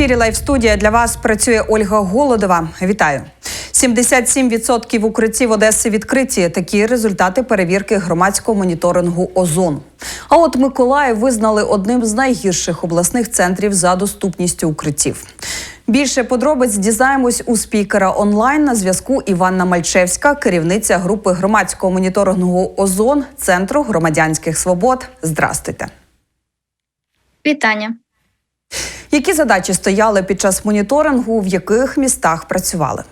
ефірі Лайв студія для вас працює Ольга Голодова. Вітаю. 77% укриттів Одеси відкриті. Такі результати перевірки громадського моніторингу ОЗОН. А от Миколаїв визнали одним з найгірших обласних центрів за доступністю укриттів. Більше подробиць дізнаємось у спікера онлайн на зв'язку Іванна Мальчевська, керівниця групи громадського моніторингу ОЗОН Центру громадянських свобод. Здрастуйте. Вітання. Які задачі стояли під час моніторингу, в яких містах працювали?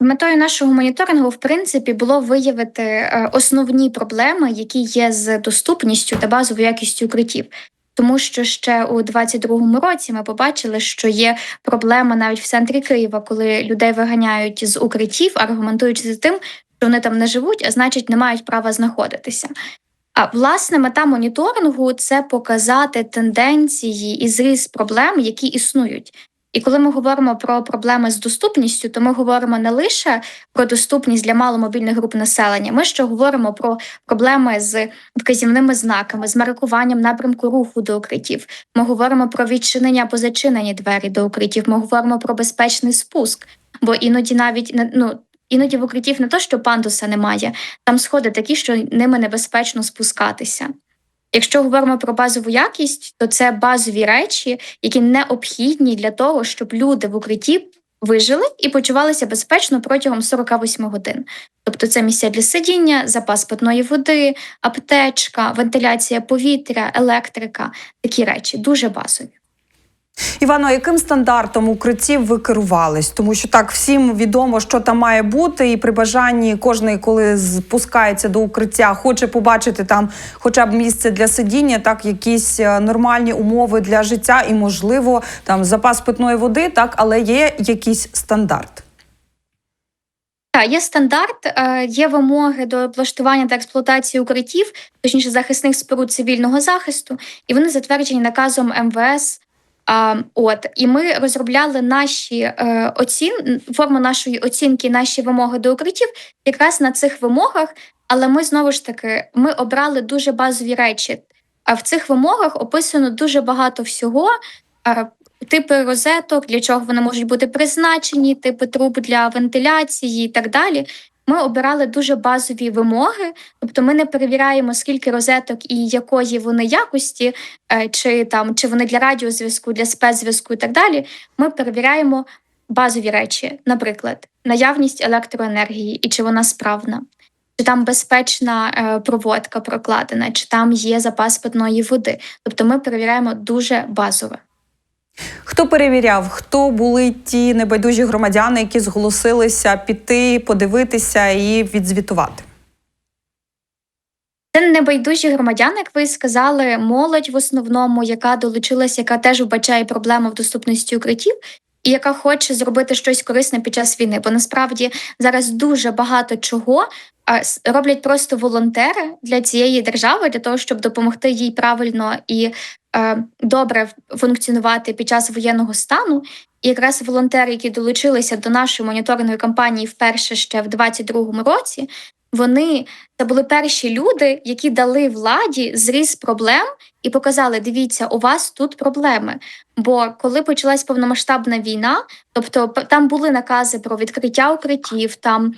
Метою нашого моніторингу, в принципі, було виявити е, основні проблеми, які є з доступністю та базовою якістю укриттів. Тому що ще у 22-му році ми побачили, що є проблема навіть в центрі Києва, коли людей виганяють з укриттів, аргументуючи за тим, що вони там не живуть, а значить не мають права знаходитися. Власне мета моніторингу це показати тенденції і зріз проблем, які існують. І коли ми говоримо про проблеми з доступністю, то ми говоримо не лише про доступність для маломобільних груп населення. Ми ще говоримо про проблеми з вказівними знаками, з маркуванням напрямку руху до укриттів. Ми говоримо про відчинення або зачинені двері до укриттів. Ми говоримо про безпечний спуск, бо іноді навіть ну. Іноді в укриттів не то, що пандуса немає, там сходи такі, що ними небезпечно спускатися. Якщо говоримо про базову якість, то це базові речі, які необхідні для того, щоб люди в укритті вижили і почувалися безпечно протягом 48 годин. Тобто це місця для сидіння, запас питної води, аптечка, вентиляція повітря, електрика такі речі дуже базові. Івано, яким стандартом укриттів ви керувались? Тому що так всім відомо, що там має бути, і при бажанні кожний, коли спускається до укриття, хоче побачити там, хоча б місце для сидіння, так якісь е, нормальні умови для життя і, можливо, там запас питної води, так, але є якийсь стандарт. Так, є стандарт, е, є вимоги до облаштування та експлуатації укриттів, точніше захисних споруд цивільного захисту, і вони затверджені наказом МВС. От і ми розробляли наші е, оцін форму нашої оцінки, наші вимоги до укриттів якраз на цих вимогах. Але ми знову ж таки ми обрали дуже базові речі. А в цих вимогах описано дуже багато всього. Типи розеток, для чого вони можуть бути призначені, типи труб для вентиляції і так далі. Ми обирали дуже базові вимоги, тобто ми не перевіряємо, скільки розеток і якої вони якості, е, чи там чи вони для радіозв'язку, для спецзв'язку і так далі. Ми перевіряємо базові речі, наприклад, наявність електроенергії і чи вона справна, чи там безпечна е, проводка прокладена, чи там є запас питної води. Тобто ми перевіряємо дуже базове. Хто перевіряв, хто були ті небайдужі громадяни, які зголосилися піти, подивитися і відзвітувати? Це небайдужі громадяни, як ви сказали, молодь в основному, яка долучилася, яка теж вбачає проблему в доступності укриттів. І яка хоче зробити щось корисне під час війни, бо насправді зараз дуже багато чого роблять просто волонтери для цієї держави, для того, щоб допомогти їй правильно і е, добре функціонувати під час воєнного стану. І якраз волонтери, які долучилися до нашої моніторингової кампанії вперше ще в 2022 році, вони це були перші люди, які дали владі зріз проблем і показали: дивіться, у вас тут проблеми. Бо коли почалась повномасштабна війна, тобто там були накази про відкриття укриттів, там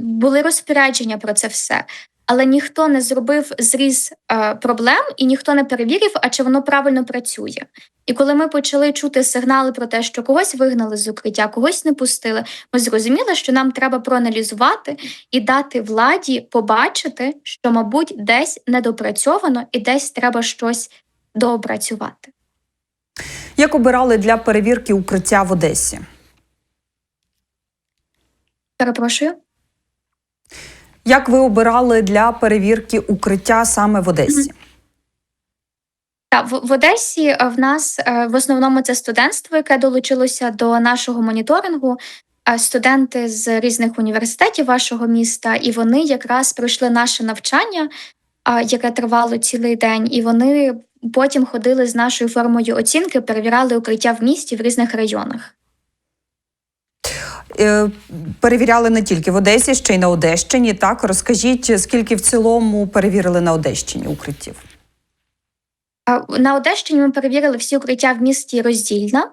були розпорядження про це все. Але ніхто не зробив зріз е, проблем і ніхто не перевірив, а чи воно правильно працює. І коли ми почали чути сигнали про те, що когось вигнали з укриття, когось не пустили, ми зрозуміли, що нам треба проаналізувати і дати владі побачити, що, мабуть, десь недопрацьовано і десь треба щось доопрацювати. Як обирали для перевірки укриття в Одесі? Перепрошую. Як ви обирали для перевірки укриття саме в Одесі? Так, в, в Одесі е, в нас е, в основному це студентство, яке долучилося до нашого моніторингу. Студенти з різних університетів вашого міста, і вони якраз пройшли наше навчання, яке тривало цілий день, і вони потім ходили з нашою формою оцінки, перевіряли укриття в місті в різних районах. Е, перевіряли не тільки в Одесі, ще й на Одещині. Так розкажіть, скільки в цілому перевірили на Одещині укриттів? На Одещині ми перевірили всі укриття в місті Роздільна.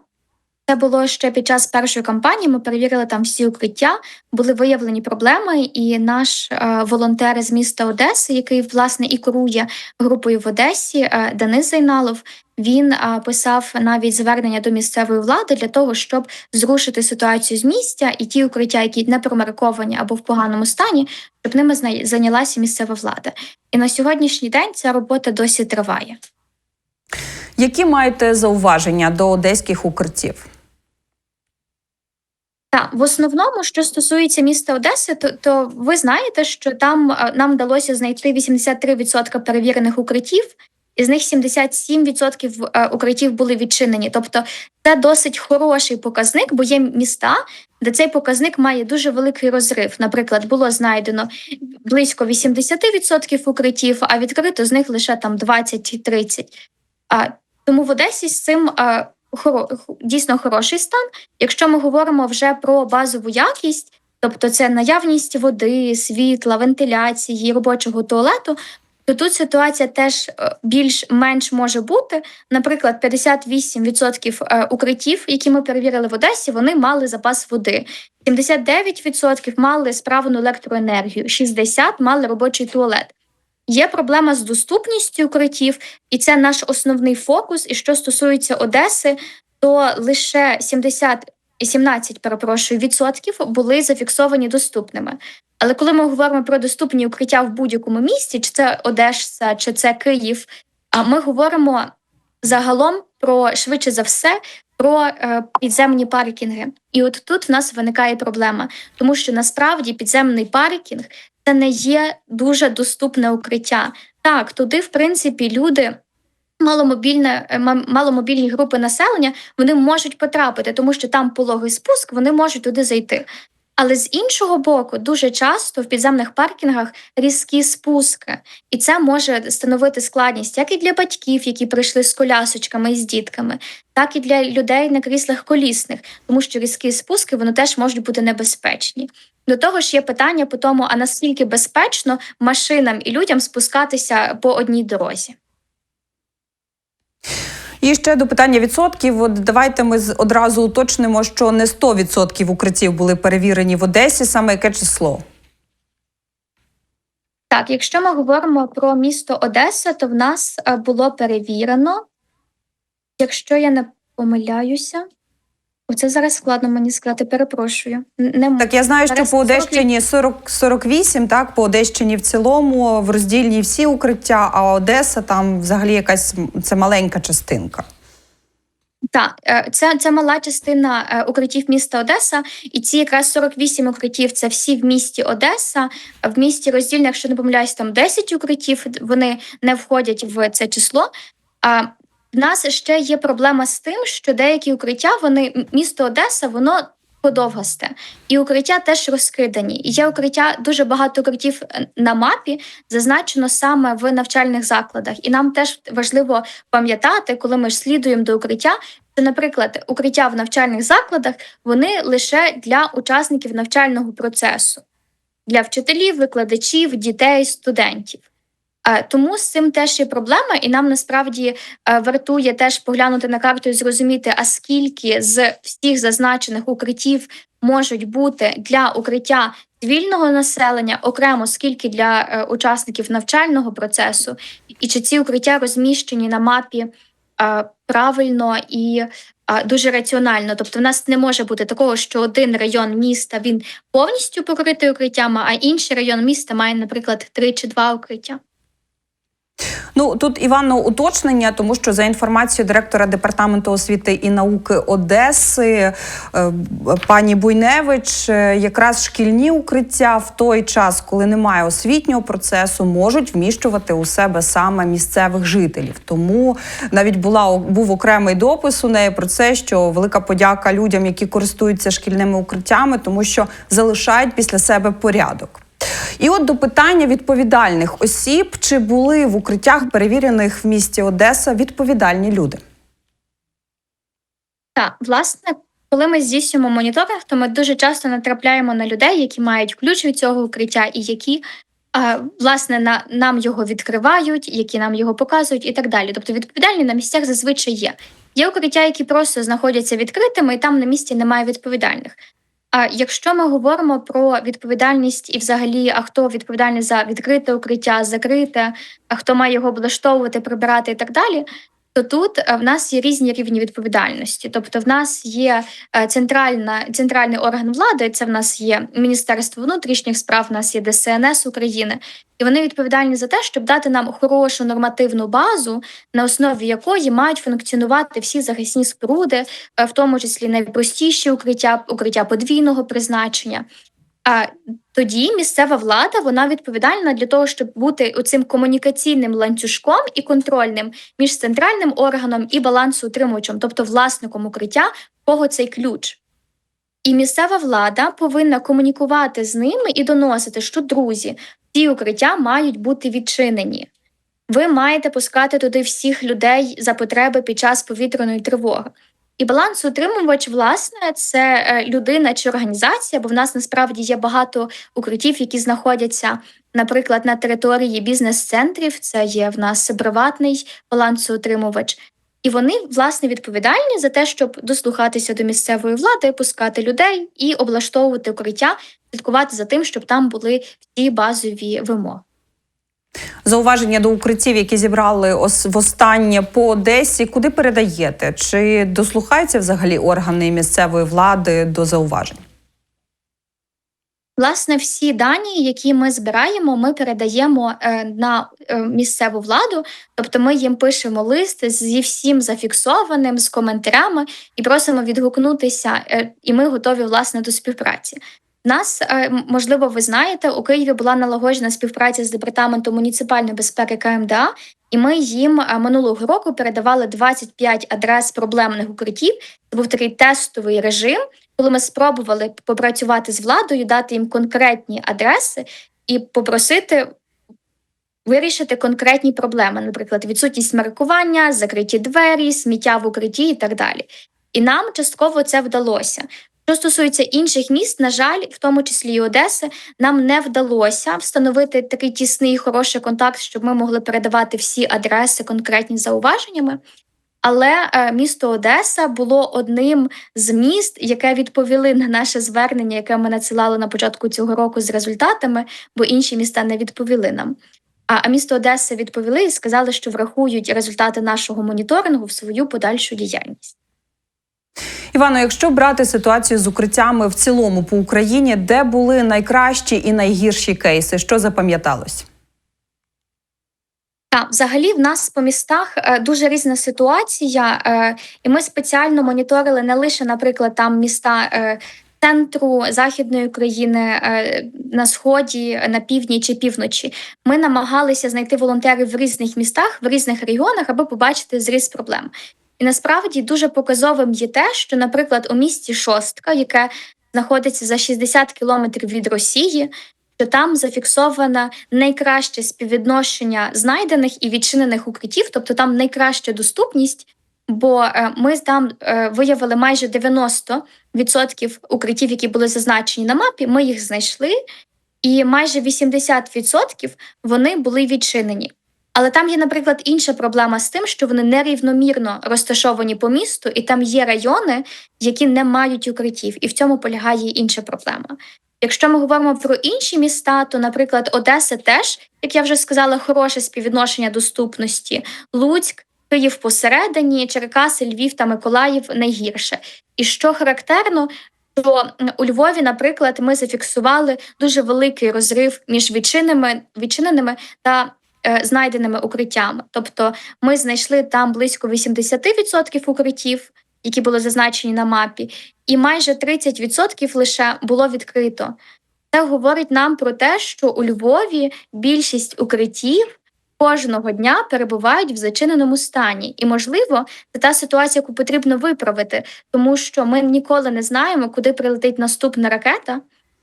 Це було ще під час першої кампанії. Ми перевірили там всі укриття, були виявлені проблеми, і наш е, волонтер з міста Одеси, який власне і керує групою в Одесі, е, Денис Зайналов. Він е, писав навіть звернення до місцевої влади для того, щоб зрушити ситуацію з місця і ті укриття, які не промарковані або в поганому стані, щоб ними зайнялася місцева влада. І на сьогоднішній день ця робота досі триває. Які маєте зауваження до одеських укриттів? Так, в основному, що стосується міста Одеси, то, то ви знаєте, що там е, нам вдалося знайти 83% перевірених укриттів, із них 77% е, укриттів були відчинені. Тобто це досить хороший показник, бо є міста, де цей показник має дуже великий розрив. Наприклад, було знайдено близько 80% укриттів, а відкрито з них лише там 20-30%. А, тому в Одесі з цим хоро, дійсно хороший стан. Якщо ми говоримо вже про базову якість, тобто це наявність води, світла, вентиляції, робочого туалету, то тут ситуація теж е, більш-менш може бути. Наприклад, 58% е, укриттів, які ми перевірили в Одесі, вони мали запас води. 79% мали справну електроенергію, 60% мали робочий туалет. Є проблема з доступністю укриттів, і це наш основний фокус. І що стосується Одеси, то лише 70 17, перепрошую, відсотків були зафіксовані доступними. Але коли ми говоримо про доступні укриття в будь-якому місті, чи це Одеса, чи це Київ, а ми говоримо загалом про швидше за все про е, підземні паркінги. І от тут в нас виникає проблема, тому що насправді підземний паркінг це не є дуже доступне укриття. Так, туди, в принципі, люди. Маломобільне е, маломобільні групи населення вони можуть потрапити, тому що там пологий спуск, вони можуть туди зайти. Але з іншого боку, дуже часто в підземних паркінгах різкі спуски, і це може становити складність як і для батьків, які прийшли з колясочками і з дітками, так і для людей на кріслах колісних, тому що різкі спуски вони теж можуть бути небезпечні. До того ж, є питання по тому, а наскільки безпечно машинам і людям спускатися по одній дорозі. І ще до питання відсотків. От давайте ми одразу уточнимо, що не 100% укриттів були перевірені в Одесі. Саме яке число? Так, якщо ми говоримо про місто Одеса, то в нас е, було перевірено, якщо я не помиляюся, це зараз складно мені сказати, перепрошую. Не м- Так, я знаю, що Зараз по Одещині 40, 48, так, по Одещині в цілому, в роздільні всі укриття, а Одеса там взагалі якась це маленька частинка. Так, е, це, це мала частина е, укриттів міста Одеса, і ці якраз 48 укриттів це всі в місті Одеса. В місті роздільне, якщо не помиляюсь, там 10 укриттів, вони не входять в це число. В нас ще є проблема з тим, що деякі укриття, вони місто Одеса, воно подовгасте, і укриття теж розкидані. Є укриття, дуже багато укриттів е, на мапі зазначено саме в навчальних закладах. І нам теж важливо пам'ятати, коли ми ж слідуємо до укриття, що, наприклад, укриття в навчальних закладах вони лише для учасників навчального процесу, для вчителів, викладачів, дітей, студентів. Е, Тому з цим теж є проблема, і нам насправді е, вартує теж поглянути на карту і зрозуміти, а скільки з всіх зазначених укриттів можуть бути для укриття цивільного населення, окремо скільки для е, учасників навчального процесу, і чи ці укриття розміщені на мапі правильно і дуже раціонально. Тобто, в нас не може бути такого, що один район міста він повністю покритий укриттями, а інший район міста має, наприклад, три чи два укриття. Ну тут Івано уточнення, тому що за інформацією директора департаменту освіти і науки Одеси е, пані Буйневич, е, якраз шкільні укриття в той час, коли немає освітнього процесу, можуть вміщувати у себе саме місцевих жителів. Тому навіть була був окремий допис у неї про це, що велика подяка людям, які користуються шкільними укриттями, тому що залишають після себе порядок. І от до питання відповідальних осіб, чи були в укриттях перевірених в місті Одеса відповідальні люди? Так, власне, коли ми здійснюємо моніторинг, то ми дуже часто натрапляємо на людей, які мають ключ від цього укриття і які А, власне, на нам його відкривають, які нам його показують, і так далі. Тобто, відповідальні на місцях зазвичай є. Є укриття, які просто знаходяться відкритими, і там на місці немає відповідальних. А якщо ми говоримо про відповідальність і, взагалі, а хто відповідальний за відкрите укриття, закрите, а хто має його облаштовувати, прибирати і так далі. То тут е, в нас є різні рівні відповідальності. Тобто, в нас є е, центральна центральний орган влади. Це в нас є Міністерство внутрішніх справ, в нас є ДСНС України, і вони відповідальні за те, щоб дати нам хорошу нормативну базу, на основі якої мають функціонувати всі захисні споруди, е, в тому числі найпростіші укриття, укриття подвійного призначення. А тоді місцева влада вона відповідальна для того, щоб бути оцим комунікаційним ланцюжком і контрольним між центральним органом і балансоутримувачем, тобто власником укриття, кого цей ключ. І місцева влада повинна комунікувати з ними і доносити, що друзі, ці укриття мають бути відчинені. Ви маєте пускати туди всіх людей за потреби під час повітряної тривоги. І балансоутримувач, власне, це е, людина чи організація, бо в нас насправді є багато укриттів, які знаходяться, наприклад, на території бізнес-центрів. Це є в нас приватний балансоутримувач. І вони власне відповідальні за те, щоб дослухатися до місцевої влади, пускати людей і облаштовувати укриття, слідкувати за тим, щоб там були всі базові вимоги. Зауваження до укриттів, які зібрали ос- востаннє по Одесі, куди передаєте? Чи дослухаються взагалі органи місцевої влади до зауважень? Власне, всі дані, які ми збираємо, ми передаємо е, на е, місцеву владу, тобто ми їм пишемо лист зі всім зафіксованим, з коментарями і просимо відгукнутися, е, і ми готові власне до співпраці. Нас е, можливо, ви знаєте, у Києві була налагоджена співпраця з департаментом муніципальної безпеки КМДА, і ми їм е, минулого року передавали 25 адрес проблемних укриттів. Це був такий тестовий режим, коли ми спробували попрацювати з владою, дати їм конкретні адреси і попросити вирішити конкретні проблеми, наприклад, відсутність маркування, закриті двері, сміття в укритті і так далі. І нам частково це вдалося. Що стосується інших міст, на жаль, в тому числі і Одеси, нам не вдалося встановити такий тісний хороший контакт, щоб ми могли передавати всі адреси конкретні зауваженнями. Але е, місто Одеса було одним з міст, яке відповіли на наше звернення, яке ми надсилали на початку цього року з результатами, бо інші міста не відповіли нам. А, а місто Одеса відповіли і сказали, що врахують результати нашого моніторингу в свою подальшу діяльність. Івано, якщо брати ситуацію з укриттями в цілому по Україні, де були найкращі і найгірші кейси, що запам'яталось? Та взагалі в нас по містах е, дуже різна ситуація, е, і ми спеціально моніторили не лише, наприклад, там міста е, центру західної України на сході, на півдні чи півночі. Ми намагалися знайти волонтерів в різних містах, в різних регіонах, аби побачити зріз проблем. І насправді дуже показовим є те, що, наприклад, у місті Шостка, яке знаходиться за 60 кілометрів від Росії, що там зафіксовано найкраще співвідношення знайдених і відчинених укриттів, тобто там найкраща доступність. Бо е, ми там е, виявили майже 90% укриттів, які були зазначені на мапі. Ми їх знайшли, і майже 80% вони були відчинені. Але там є, наприклад, інша проблема з тим, що вони нерівномірно розташовані по місту, і там є райони, які не мають укриттів, і в цьому полягає інша проблема. Якщо ми говоримо про інші міста, то, наприклад, Одеса теж, як я вже сказала, хороше співвідношення доступності, Луцьк, Київ посередині, Черкаси, Львів та Миколаїв найгірше. І що характерно, що у Львові, наприклад, ми зафіксували дуже великий розрив між відчиненими, відчиненими та знайденими укриттями. Тобто ми знайшли там близько 80% укриттів, які були зазначені на мапі, і майже 30% лише було відкрито. Це говорить нам про те, що у Львові більшість укриттів кожного дня перебувають в зачиненому стані. І, можливо, це та ситуація, яку потрібно виправити, тому що ми ніколи не знаємо, куди прилетить наступна ракета,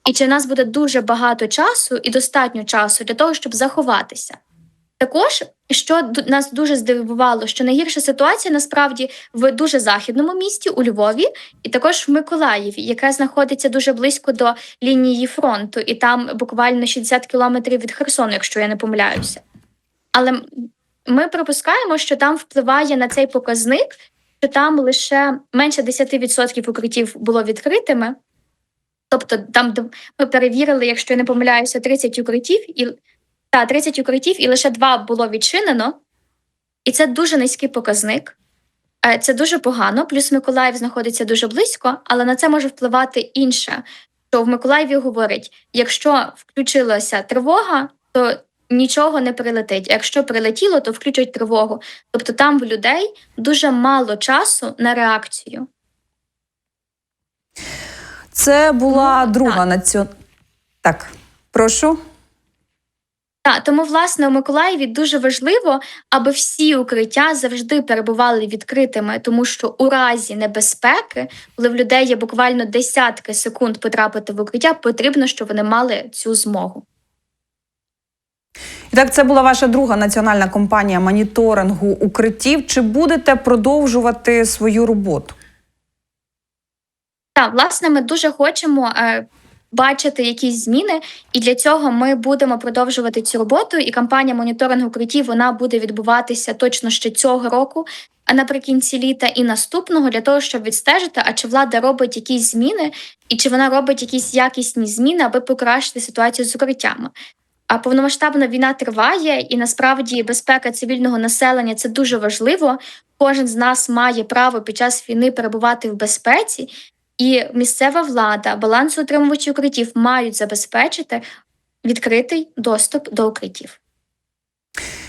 і чи в нас буде дуже багато часу і достатньо часу для того, щоб заховатися. Також що нас дуже здивувало, що найгірша ситуація насправді в дуже західному місті у Львові, і також в Миколаєві, яке знаходиться дуже близько до лінії фронту, і там буквально 60 кілометрів від Херсону, якщо я не помиляюся. Але ми припускаємо, що там впливає на цей показник, що там лише менше 10% укриттів було відкритими. Тобто, там ми перевірили, якщо я не помиляюся, 30 укриттів, і та 30 укриттів, і лише два було відчинено. І це дуже низький показник. Е, Це дуже погано. Плюс Миколаїв знаходиться дуже близько, але на це може впливати інше. Що в Миколаєві говорять: якщо включилася тривога, то нічого не прилетить. Якщо прилетіло, то включать тривогу. Тобто там в людей дуже мало часу на реакцію. Це була Ну, друга так. націон... Так, прошу. Так, тому власне у Миколаєві дуже важливо, аби всі укриття завжди перебували відкритими, тому що у разі небезпеки, коли в людей є буквально десятки секунд потрапити в укриття, потрібно, щоб вони мали цю змогу. І так, це була ваша друга національна компанія моніторингу укриттів. Чи будете продовжувати свою роботу? Так, власне, ми дуже хочемо е, бачити якісь зміни, і для цього ми будемо продовжувати цю роботу. І кампанія моніторингу укриттів вона буде відбуватися точно ще цього року, а наприкінці літа і наступного, для того, щоб відстежити, а чи влада робить якісь зміни, і чи вона робить якісь якісні зміни, аби покращити ситуацію з укриттями. А повномасштабна війна триває, і насправді безпека цивільного населення це дуже важливо. Кожен з нас має право під час війни перебувати в безпеці. І місцева влада, балансоутримувачі укриттів мають забезпечити відкритий доступ до укриттів.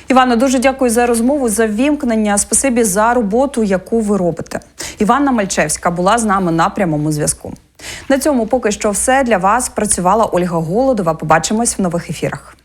Івано, дуже дякую за розмову, за вімкнення. Спасибі за роботу, яку ви робите. Іванна Мальчевська була з нами на прямому зв'язку. На цьому поки що все для вас працювала Ольга Голодова. Побачимось в нових ефірах.